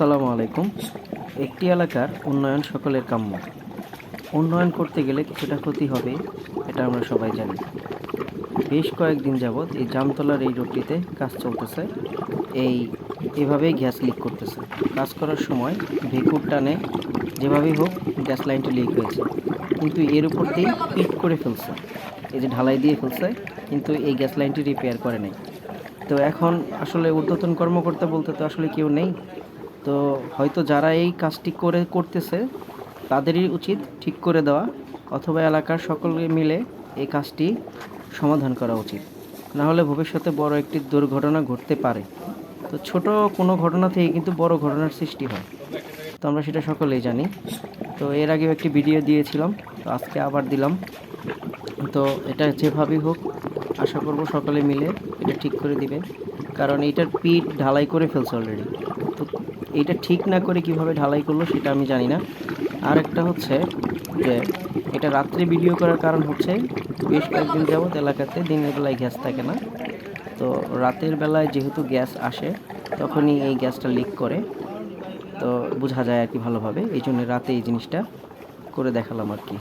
আসসালামু আলাইকুম। একটি এলাকার উন্নয়ন সকলের কাম্য। উন্নয়ন করতে গেলে কিছুটা ক্ষতি হবে, এটা আমরা সবাই জানি। বেশ কয়েকদিন যাবৎ এই জামতলার এই রোডটিতে কাজ চলতেছে। এই এভাবেই গ্যাস লিক করতেছে। কাজ করার সময় ভেকুর টানে যেভাবেই হোক গ্যাস লাইনটি লিক হয়েছে। কিন্তু এর উপর দিয়ে পিট করে ফেলছে। এই যে ঢালাই দিয়ে ফেলছে, কিন্তু এই গ্যাস লাইনটি রিপেয়ার করে নাই। তো এখন আসলে ঊর্ধ্বতন কর্মকর্তা বলতে তো আসলে কেউ নেই। তো হয়তো যারা এই কাজটি করে, করতেছে, তাদেরই উচিত ঠিক করে দেওয়া অথবা এলাকার সকলে মিলে এই কাজটি সমাধান করা উচিত। না হলে ভবিষ্যতে বড় একটি দুর্ঘটনা ঘটতে পারে। তো ছোট কোনো ঘটনা থেকে কিন্তু বড় ঘটনার সৃষ্টি হয়। তো আমরা সেটা সকলেই জানি। তো এর আগেও একটি ভিডিও দিয়েছিলাম, তো আজকে আবার দিলাম। তো এটা যেভাবেই হোক, আশা করব সকলে মিলে এটা ঠিক করে দিবে কারণ এটার পিঠ ঢালাই করে ফেলছে অলরেডি তো এইটা ঠিক না করে কীভাবে ঢালাই করল সেটা আমি জানি না। আর একটা হচ্ছে যে, এটা রাত্রে ভিডিও করার কারণ হচ্ছে বেশ কয়েকদিন যাবৎ এলাকাতে দিনের বেলায় গ্যাস থাকে না। তো রাতের বেলায় যেহেতু গ্যাস আসে, তখনই এই গ্যাসটা লিক করে। তো বোঝা যায় আর কি ভালোভাবে। এই জন্য রাতে এই জিনিসটা করে দেখালাম আর কি।